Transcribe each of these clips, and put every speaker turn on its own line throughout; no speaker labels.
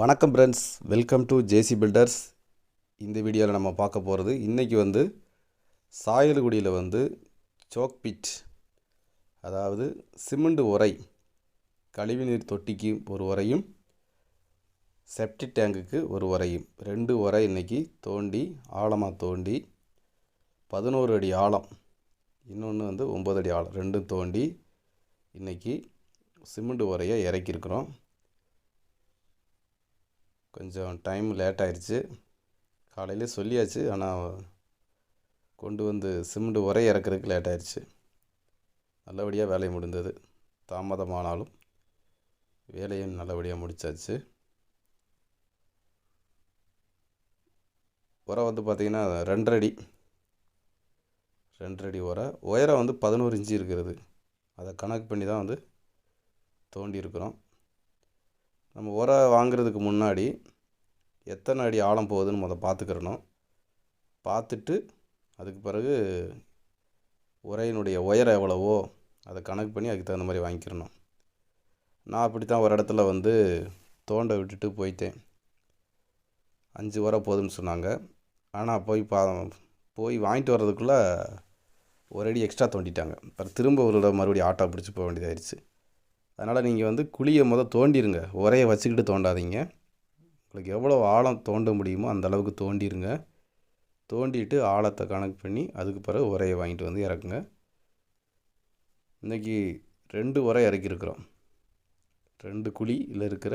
வணக்கம் friends welcome to JC builders இந்த வீடியோவில் நம்ம பார்க்க போகிறது இன்றைக்கி வந்து சாயல்குடியில் வந்து சோக் பிட் அதாவது சிமெண்ட் உரை கழிவுநீர் தொட்டிக்கு ஒரு உரையும் செப்டிக் டேங்குக்கு ஒரு உரையும் ரெண்டு உரை இன்றைக்கி தோண்டி ஆழமாக தோண்டி பதினோரு அடி ஆழம் இன்னொன்று வந்து ஒம்பது அடி ஆழம். ரெண்டும் தோண்டி இன்றைக்கி சிமெண்ட் உரையை இறக்கியிருக்கிறோம். கொஞ்சம் டைம் லேட் ஆயிடுச்சு காலையிலே சொல்லியாச்சு ஆனால் கொண்டு வந்து சிமெண்ட் உரை இறக்குறதுக்கு லேட் ஆயிடுச்சு நல்லபடியாக வேலை முடிந்தது. தாமதமானாலும் வேலையும் நல்லபடியாக முடிச்சாச்சு. உரை வந்து பார்த்திங்கன்னா ரெண்டரை ரெண்டரை உரை. உயரம் வந்து பதினோரு இன்ச்சு இருக்கிறது. அதை கணக்கு பண்ணி தான் வந்து தோண்டி இருக்கிறோம் நம்ம உரை வாங்குறதுக்கு முன்னாடி எத்தனை அடி ஆழம் போகுதுன்னு முதல் பார்த்துக்கிறணும். பார்த்துட்டு அதுக்கு பிறகு உரையினுடைய உயரம் எவ்வளவோ அதை கணக்கு பண்ணி அதுக்கு தகுந்த மாதிரி வாங்கிக்கிறணும். நான் அப்படி தான் ஒரு இடத்துல வந்து தோண்ட விட்டுட்டு போயிட்டேன். அஞ்சு உரை போதும்னு சொன்னாங்க. ஆனால் போய் பா போய் வாங்கிட்டு வர்றதுக்குள்ளே ஒரு அடி எக்ஸ்ட்ரா தோண்டிட்டாங்க. அப்புறம் திரும்ப ஒரு மறுபடியும் ஆட்டோ பிடிச்சி போக வேண்டியதாகிடுச்சு அதனால் நீங்கள் வந்து குழியை முத தோண்டிருங்க. உரையை வச்சுக்கிட்டு தோண்டாதீங்க. உங்களுக்கு எவ்வளோ ஆழம் தோண்ட முடியுமோ அந்த அளவுக்கு தோண்டிருங்க. தோண்டிட்டு ஆழத்தை கணக்கு பண்ணி அதுக்கு பிறகு உரையை வாங்கிட்டு வந்து இறக்குங்க. இன்றைக்கி ரெண்டு உரை இறக்கியிருக்கிறோம். ரெண்டு குழியில் இருக்கிற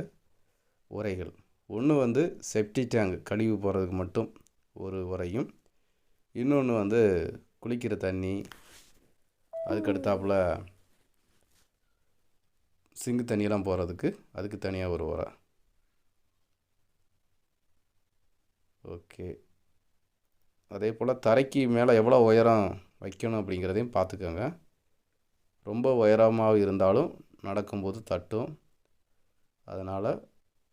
உரைகள். ஒன்று வந்து செப்டி டேங்க் கழிவு போகிறதுக்கு மட்டும் ஒரு உரையும். இன்னொன்று வந்து குளிக்கிற தண்ணி. அதுக்கடுத்தாப்புல சிங்கு தண்ணியெல்லாம் போகிறதுக்கு அதுக்கு தனியாக ஒரு உரம் ஓகே. அதே போல் தரைக்கு மேலே எவ்வளோ உயரம் வைக்கணும் அப்படிங்கிறதையும் பார்த்துக்கோங்க. ரொம்ப உயரமாக இருந்தாலும் நடக்கும்போது தட்டும். அதனால்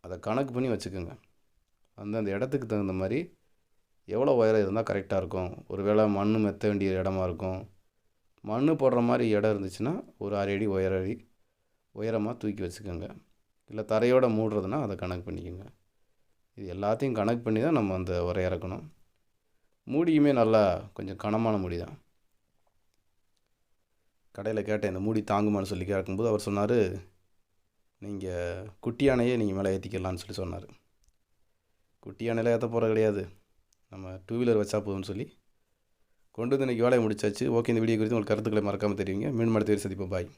அதை கணக்கு பண்ணி வச்சுக்கோங்க. அந்தந்த இடத்துக்கு தகுந்த மாதிரி எவ்வளோ உயரம் இருந்தால் கரெக்டாக இருக்கும். ஒரு வேளை மண் மெத்த வேண்டிய இடமா இருக்கும். மண் போடுற மாதிரி இடம் இருந்துச்சுன்னா ஒரு அரை அடி உயர அடி உயரமாக தூக்கி வச்சுக்கோங்க. இல்லை தரையோடு மூடுறதுனா அதை கணக்கு பண்ணிக்கோங்க. இது எல்லாத்தையும் கணக்கு பண்ணி தான் நம்ம அந்த உரை இறக்கணும். மூடியுமே நல்லா கொஞ்சம் கனமான மூடி தான். கடையில் கேட்டேன் இந்த மூடி தாங்குமான்னு சொல்லி கேட்கும்போது அவர் சொன்னார் நீங்கள் குட்டியானையே நீங்கள் மேலே ஏற்றிக்கலான்னு சொல்லி சொன்னார். குட்டி யானையில் ஏற்ற போகிற கிடையாது. நம்ம டூ வீலர் வச்சா போதும்னு சொல்லி கொண்டு வந்து இன்றைக்கி வேலையை முடிச்சாச்சு. ஓகே இந்த வீடியோ குறித்து உங்களுக்கு கருத்துக்களை மறக்காமல் தெரியுங்க மீண்டும் அடுத்த சந்திப்போம். பாய்